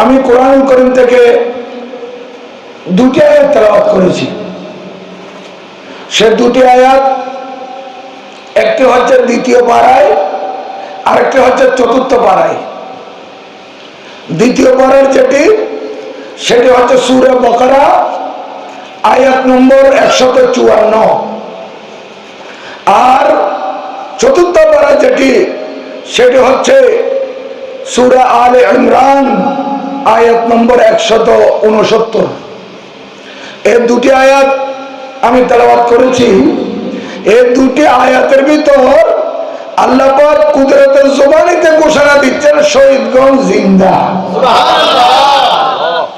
আমি কোরআন করিম থেকে দুটি আয়াত তেলাওয়াত করেছি। সে দুটি আয়াত, একটি হচ্ছে দ্বিতীয় পাড়ায়, আরেকটি হচ্ছে চতুর্থ পাড়ায়। দ্বিতীয় পাড়ার যেটি, সেটি হচ্ছে সুরে বকরা, আয়াত নম্বর একশত চুয়ান্ন। আর চতুর্থ পাড়া যেটি, সেটি হচ্ছে সুরা আলে ইমরান। আয়াত নম্বর একশত উনসত্তর এর দুটি আয়াত আমি তেলাবাদ করেছি। এর দুটি আয়াতের ভিতর আল্লাহ পাক কুদরতের জবানিতে ঘোষণা দিচ্ছেন শহীদগঞ্জ জিন্দা।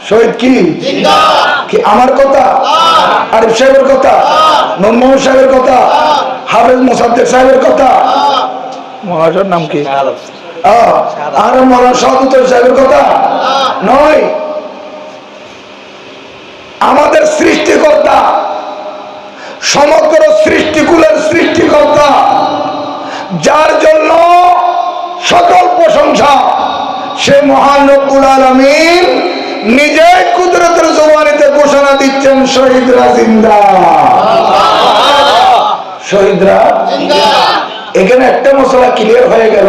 শহীদ কি? কি আমার কথা? আরিফ সাহেবের কথা? নন্দন সাহেবের কথা? হাফেজ মোসাদ্দেক সাহেবের কথা? মহাজন নাম কি? আর সাহেবের কথা? নয়। আমাদের সৃষ্টিকর্তা সমগ্র সৃষ্টিকুলের সৃষ্টিকর্তা যার জন্য সকল প্রশংসা সে মহান রব্বুল আলমিন নিজে কুদরতের জবানিতে ঘোষণা দিচ্ছেন শহীদরা জিন্দা। শহীদরা এখানে একটা মশলা ক্লিয়ার হয়ে গেল।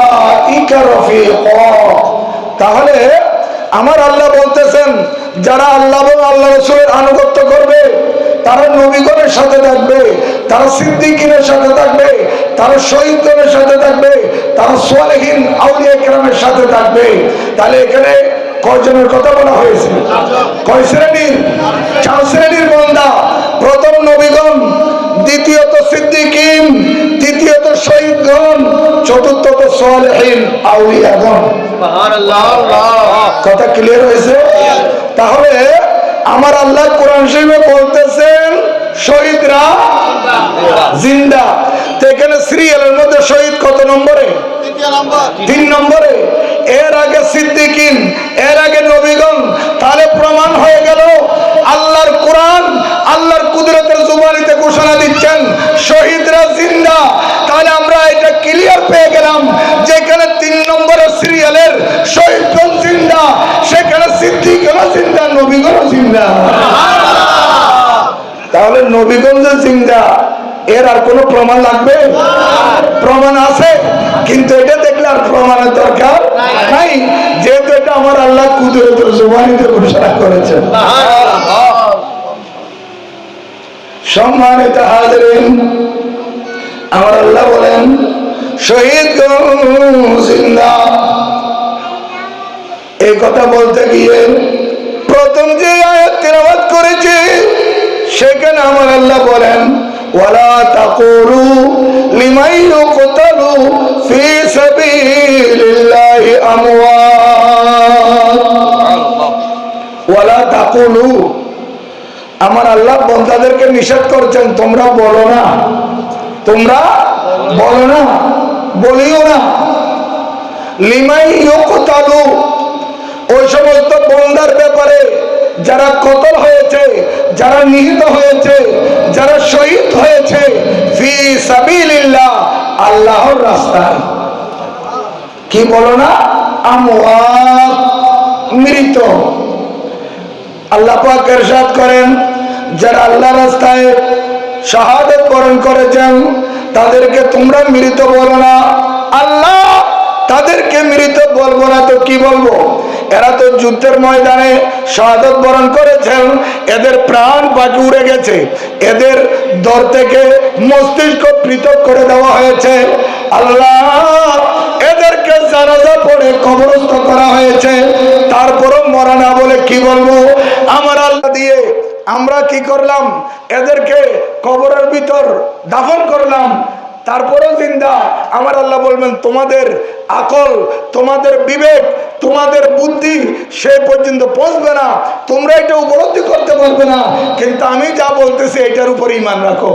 তাহলে আমার আল্লাহ বলতেছেন, যারা আল্লাহ আল্লাহ রসুলের আনুগত্য করবে, তারা নবীগণের সাথে থাকবে, তারা সিদ্দিকিনের সাথে থাকবে, তারা শহীদগণের সাথে থাকবে, তারা সোয়ালহীন আউলিয়া সাথে থাকবে। তাহলে এখানে কয়জনের কথা বলা হয়েছে? কয় শ্রেণির? চার শ্রেণির বন্দা। প্রথম নবীগণ, দ্বিতীয়ত সিদ্দিকিন, তৃতীয়ত শহীদগণ চতুর্থত সোয়ালহীন আউলিয়াগণ। কথা ক্লিয়ার হয়েছে? তাহলে আমার আল্লাহ কোরআন শরীফে বলতেছেন শহীদরা জিন্দা। তো এখানে সিরিয়ালের মধ্যে শহীদ কত নম্বরে। তিন নম্বরে। এর আগে সিদ্দিকিন, এর আগে নবীগণ, তাহলে প্রমাণ হয়ে গেল আল্লাহর কোরআন, আল্লাহর কুদরতের জুবানিতে ঘোষণা দিচ্ছেন, শহীদরা জিন্দা। তাহলে আমরা এটা ক্লিয়ার পেয়ে গেলাম, যেখানে তিন নম্বরের সিরিয়ালের শহীদগঞ্জ জিন্দা, সেখানে সিদ্দিকরা জিন্দা নবীগণ জিন্দা। তাহলে নবীগঞ্জ জিন্দা, এর আর কোনো প্রমাণ লাগবে? প্রমাণ আছে, কিন্তু এটা দেখলে আর প্রমাণের দরকার? নাই। যেহেতু এটা আমার আল্লাহ ঘোষণা করেছেন। সম্মানিত আমার আল্লাহ বলেন, শহীদ এই কথা বলতে গিয়ে প্রথম যে আয়াত করেছে, সেখানে আমার আল্লাহ বলেন ওয়ালা তাকুলু লিমান ইউকতালু ফি সাবিলিল্লাহি আমওয়াত ওয়ালা তাকুলু, আমার আল্লাহ বন্দাদেরকে নিষেধ করছেন, তোমরা বলো না। তোমরা বলো না, বলিও না। লিমাই ইউকতালু, ওই সমস্ত বন্দার ব্যাপারে যারা কতল হয়েছে, যারা নিহিত হয়েছে যারা শহীদ হয়েছে ফি সাবিলিল্লাহ আল্লাহর রাস্তায়। কি বলো না? মৃত। আল্লাহ পাক করেন, যারা আল্লাহ রাস্তায় শাহাদত বরণ করেছেন, তাদেরকে তোমরা মৃত বলো না। আল্লাহ তাদেরকে মৃত বলব না তো কি বলব? এরা তো যুদ্ধের ময়দানে শাহাদত বরণ করেছেন। এদের প্রাণ পাখি উড়ে গেছে। এদের দর থেকে মস্তিষ্ক পৃথক করে দেওয়া হয়েছে। আল্লাহ, এদেরকে জানাজা পড়ে কবরস্থ করা হয়েছে। তারপরও মরা না বলে কি বলব? আমার আল্লাহ দিয়ে আমরা কি করলাম? এদেরকে কবরের ভিতর দাফন করলাম। তারপরেও জিন্দা। আমার আল্লাহ বলবেন তোমাদের আকল তোমাদের বিবেক তোমাদের বুদ্ধি সে পর্যন্ত পৌঁছবে না। তোমরা এটা উপলব্ধি করতে পারবে না। কিন্তু আমি যা বলতেছি এটার উপর ইমান রাখো।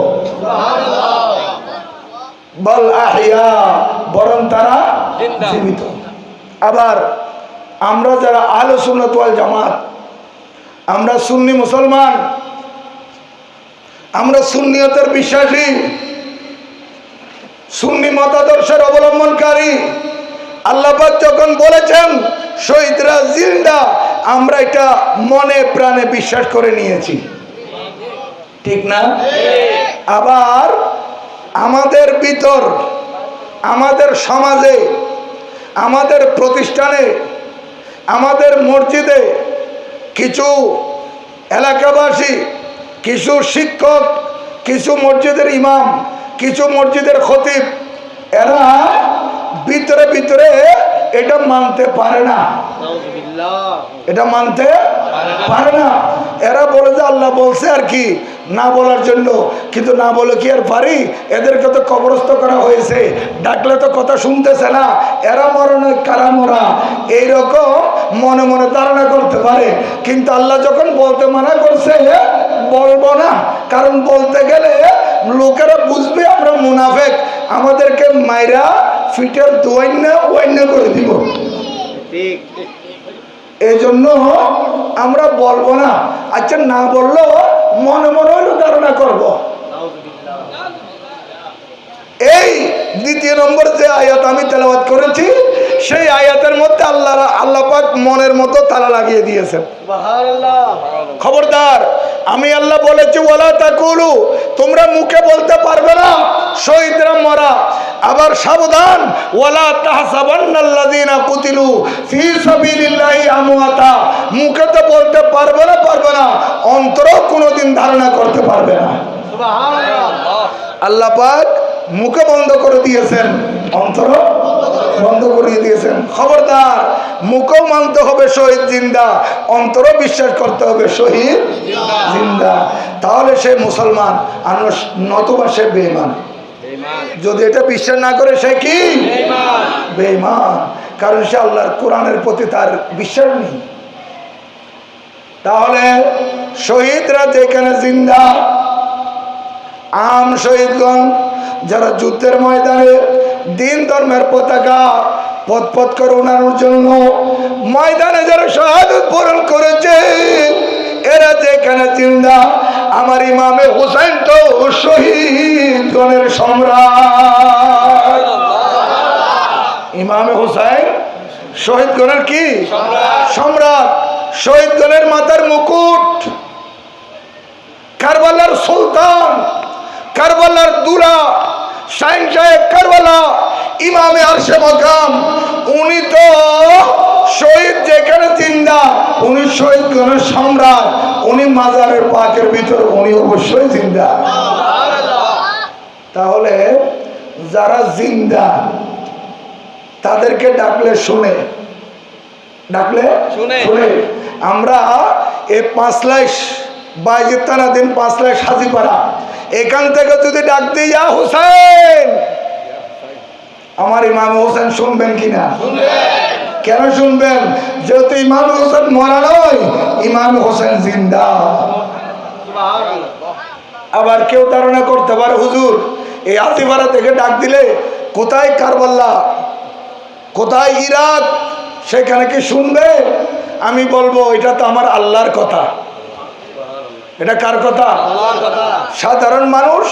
বল আহিয়া বরং তারা জীবিত। আবার আমরা যারা আলো সুন্নত ওয়াল জামাত আমরা সুন্নি মুসলমান আমরা সুন্নিয়তের বিশ্বাসী সুন্নি মতাদর্শের অবলম্বনকারী আল্লাপাক যখন বলেছেন, শহীদরা জিন্দা, আমরা এটা মনে প্রাণে বিশ্বাস করে নিয়েছি। ঠিক না? আবার আমাদের ভিতর, আমাদের সমাজে, আমাদের প্রতিষ্ঠানে, আমাদের মসজিদে কিছু এলাকাবাসী, কিছু শিক্ষক, কিছু মসজিদের ইমাম কিছু মসজিদের খতিব, এরা ভিতরে ভিতরে এটা মানতে পারে না। এটা মানতে পারে না। এরা বলে যে আল্লাহ বলছে আর কি, না বলার জন্য। কিন্তু না বলে কি আর পারি? এদেরকে তো কবরস্থ করা হয়েছে। ডাকলে তো কথা শুনতেছে না। এরা মরণে কারা মরা? এইরকম মনে মনে ধারণা করতে পারে। কিন্তু আল্লাহ যখন বলতে মানা করছে, বলব না। কারণ বলতে গেলে লোকেরা বুঝবে আমরা মুনাফেক। আমাদেরকে মাইরা ফিটার দোয়াইন্য ওয়াইন্য করে দিব। ঠিক। এই জন্য আমরা বলব না। আচ্ছা না বললেও মনে মনে হইল ধারণা করব। এই দ্বিতীয় নম্বর যে আয়াত আমি তেলাওয়াত করেছি সেই আয়াতের মধ্যে আল্লাহ আল্লাহ পাক মনের মতো তালা লাগিয়ে দিয়েছেন। খবরদার আমি আল্লাহ বলেছি ওলা তাকুলু তোমরা মুখে বলতে পারবে না শহীদরা মরা। আবার সাবধান ওয়ালা তাহসাবান্নাল্লাযীনা কুতিলু ফি সাবিলিল্লাহি আমওয়াতা মুখে তো বলতে পারবে না পারবে না অন্তর কোনোদিন ধারণা করতে পারবে না। আল্লাহ পাক মুখে বন্ধ করে দিয়েছেন। অন্তর বন্ধ করে দিয়েছেন। খবরদার, মুখও মানতে হবে শহীদ জিন্দা, অন্তরও বিশ্বাস করতে হবে শহীদ জিন্দা। তাহলে সে মুসলমান আর নতুবা সে বেমান যদি এটা বিশ্বাস না করে, সে কি? বেমান কারণ সে আল্লাহর কোরআনের প্রতি তার বিশ্বাস নেই। তাহলে শহীদরা যেখানে জিন্দা, আম শহীদগণ যারা যুদ্ধের ময়দানে দিন ধর্মের পতাকা পথ পথ করে উনানোর জন্য ময়দানে যারা শাহাদত বরণ করেছে, এরা যেখানে চিন্তা আমার ইমামে হুসাইন তো শহীদগণের সম্রাট। ইমামে হুসাইন শহীদগণের কি? সম্রাট। শহীদ শহীদগণের মাথার মুকুট। কারবালার সুলতান, কারবালার দুরা শাইন সাহেব কারবালা ইমামে আরশে মকাম উনি তো শহীদ যেখানে জিন্দা উনি শহীদ গণের সম্রাট উনি মাজারের পাকের ভিতর উনি অবশ্যই জিন্দা। তাহলে যারা জিন্দা তাদেরকে ডাকলে শুনে। ডাকলে? শুনে। আমরা এই পাঁচ লাখ বাইজের তারা দিন পাঁচ লাখ হাজিপাড়া এখান থেকে যদি ডাক ইয়া হুসেন আমার ইমাম হোসেন শুনবেন কিনা? কেন শুনবেন? যেহেতু ইমাম হোসেন মরা নয়, ইমাম হোসেন জিন্দা। আবার কেউ ধারণা করতে পারে, হুজুর, এই হাতিপাড়া থেকে ডাক দিলে কোথায় কারবাল্লা কোথায় ইরাক? সেখানে কি শুনবে? আমি বলব, এটা তো আমার আল্লাহর কথা। এটা কার কথা? সাধারণ মানুষ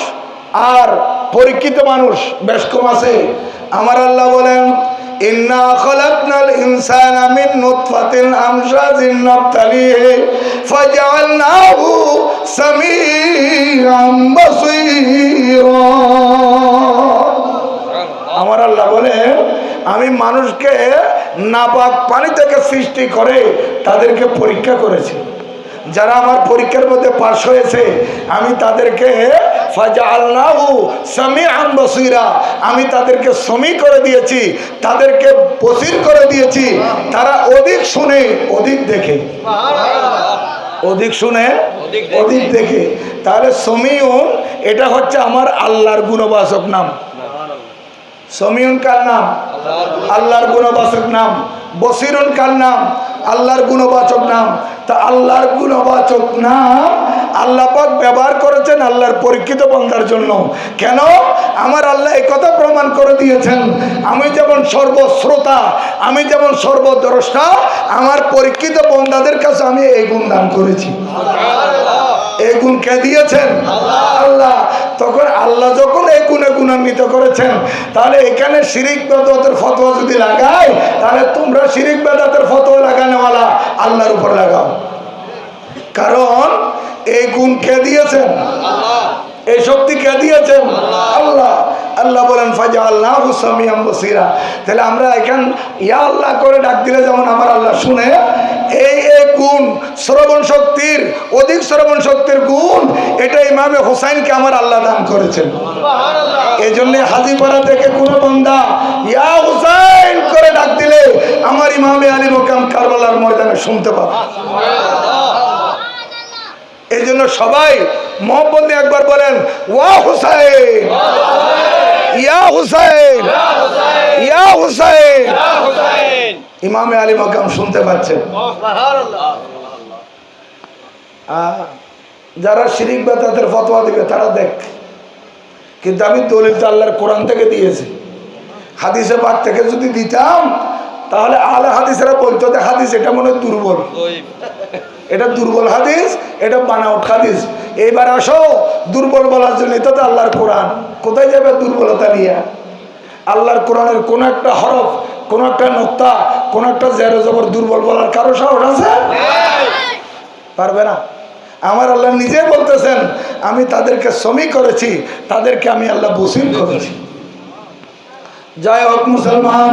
আর পরীক্ষিত মানুষ বেশ কম আছে। আমার আল্লাহ বলেন আমার আল্লাহ বলে আমি মানুষকে নাপাক পানি থেকে সৃষ্টি করে তাদেরকে পরীক্ষা করেছি। যারা আমার পরীক্ষার মধ্যে পাশ হয়েছে, আমি তাদেরকে আমি তাদেরকে সমী করে দিয়েছি, তাদেরকে বসির করে দিয়েছি, তারা অধিক শুনে, অধিক দেখে। অধিক শুনে, অধিক দেখে। তাহলে সমীউন, এটা হচ্ছে আমার আল্লাহর গুণবাসক নাম। সমিউন কার নাম? আল্লাহর গুণবাসক নাম। বসিরুন কার নাম? আল্লাহর গুণবাচক নাম। তা আল্লাহর গুণবাচক নাম আল্লাহ পাক ব্যবহার করেছেন আল্লাহর পরীক্ষিত বন্ধার জন্য। কেন? আমার আল্লাহ কথা প্রমাণ করে দিয়েছেন। আমি যেমন সর্বশ্রোতা, আমি যেমন সর্বদ্রষ্টা, আমার পরীক্ষিত বন্ধাদের কাছে আমি এই গুণ দান করেছি। এই গুণ কে দিয়েছেন? আল্লাহ তখন আল্লাহ যখন এই গুণে গুণান্বিত করেছেন তাহলে এখানে শিরিক বেদাতের ফতোয়া যদি লাগায় তাহলে তোমরা শিরিক বেদাতের ফতোয়া লাগানোওয়ালা আল্লাহর উপর লাগাও। কারণ এই গুণ কে দিয়েছেন? এই শক্তি কে দিয়েছেন? আল্লাহ। আল্লাহ। বলেন ফাজা আল্লাহ হুসামিয়াম বসিরা। তাহলে আমরা এখান ইয়া আল্লাহ করে ডাক দিলে যেমন আমার আল্লাহ শুনে এই এই গুণ শ্রবণ শক্তির অধিক শ্রবণ শক্তির গুণ এটা ইমামে হোসাইনকে আমার আল্লাহ দান করেছেন। এই জন্য হাজিপাড়া থেকে কোনো বন্দা ইয়া হুসাইন করে ডাক দিলে আমার ইমামে আলী মোকাম কারবালার ময়দানে শুনতে পাবে। এই জন্য সবাই মোহাম্মদ একবার বলেন ওয়া হুসাইন। ইয়া হুসাইন। ইয়া হুসাইন। ইমামে আলী মকাম শুনতে পাচ্ছেন। যারা শিরিক বা তাদের ফতোয়া দিবে তারা দেখ। কিন্তু আমি দলিল তো আল্লাহর কোরআন থেকে দিয়েছি। হাদিসে পাক থেকে যদি দিতাম তাহলে আলে হাদিসেরা বলতো যে হাদিস এটা মনে হয় দুর্বল। এটা দুর্বল হাদিস এটা বানাউট হাদিস। এইবার আসো দুর্বল বলার জন্য তো আল্লাহর কোরআন। কোথায় যাবে দুর্বলতা নিয়ে? আল্লাহর কোরআনের কোন একটা হরফ কোন একটা নোক্তা, কোন একটা জেরো জবর দুর্বল বলার কারও সাহস আছে? পারবে না। আমার আল্লাহ নিজে বলতেছেন, আমি তাদেরকে শ্রমিক করেছি, তাদেরকে আমি আল্লাহ বসিল করেছি। জয় হোক, মুসলমান।